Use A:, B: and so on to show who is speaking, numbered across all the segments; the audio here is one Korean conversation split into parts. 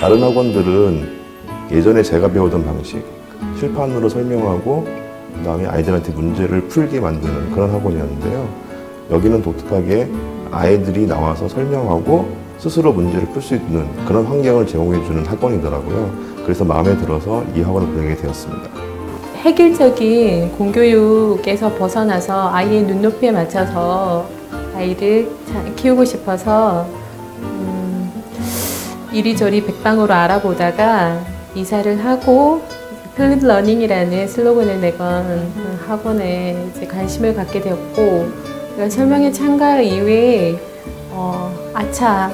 A: 다른 학원들은 예전에 제가 배우던 방식, 칠판으로 설명하고 그 다음에 아이들한테 문제를 풀게 만드는 그런 학원이었는데요. 여기는 독특하게 아이들이 나와서 설명하고 스스로 문제를 풀 수 있는 그런 환경을 제공해 주는 학원이더라고요. 그래서 마음에 들어서 이 학원을 보내게 되었습니다.
B: 획일적인 공교육에서 벗어나서 아이의 눈높이에 맞춰서 아이를 잘 키우고 싶어서 음, 이리저리 백방으로 알아보다가 이사를 하고 플립 러닝이라는 슬로건을 내건 학원에 이제 관심을 갖게 되었고 그러니까 설명회 참가 이후에 어, 아차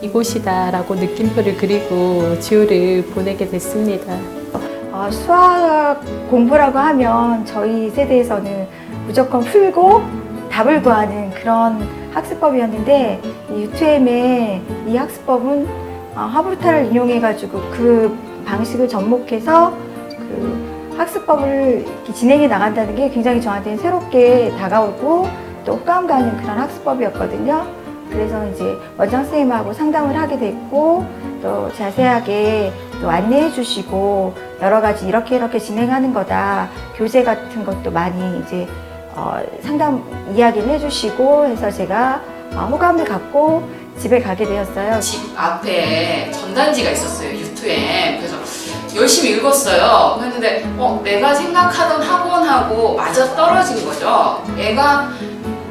B: 이곳이다라고 느낌표를 그리고 지호를 보내게 됐습니다.
C: 어, 수학 공부라고 하면 저희 세대에서는 무조건 풀고 답을 구하는 그런 학습법이었는데 이 유투엠의 이 학습법은 어, 하브루타를 인용해가지고 그 방식을 접목해서 그 학습법을 이렇게 진행해 나간다는 게 굉장히 저한테는 새롭게 다가오고 또 호감 가는 그런 학습법이었거든요. 그래서 이제 원장 선생님하고 상담을 하게 됐고 또 자세하게 또 안내해 주시고 여러 가지 이렇게 이렇게 진행하는 거다 교재 같은 것도 많이 이제 어, 상담 이야기를 해주시고 해서 제가 어, 호감을 갖고 집에 가게 되었어요.
D: 집 앞에 전단지가 있었어요 유튜에. 그래서 열심히 읽었어요. 그랬는데 어, 내가 생각하던 학원하고 맞아 떨어진 거죠. 애가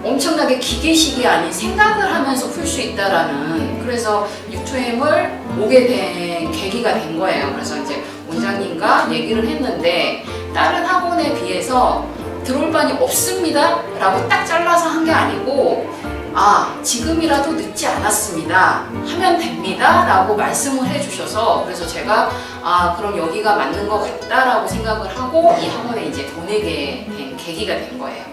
D: 엄청나게 기계식이 아닌 생각을 하면서 풀 수 있다라는 그래서 유튜엠을 오게 된 계기가 된 거예요. 그래서 이제 원장님과 얘기를 했는데 다른 학원에 비해서 들어올 반이 없습니다 라고 딱 잘라서 한 게 아, 지금이라도 늦지 않았습니다. 하면 됩니다. 라고 말씀을 해주셔서, 그래서 제가, 아, 그럼 여기가 맞는 것 같다라고 생각을 하고, 이 학원에 이제 보내게 된 계기가 된 거예요.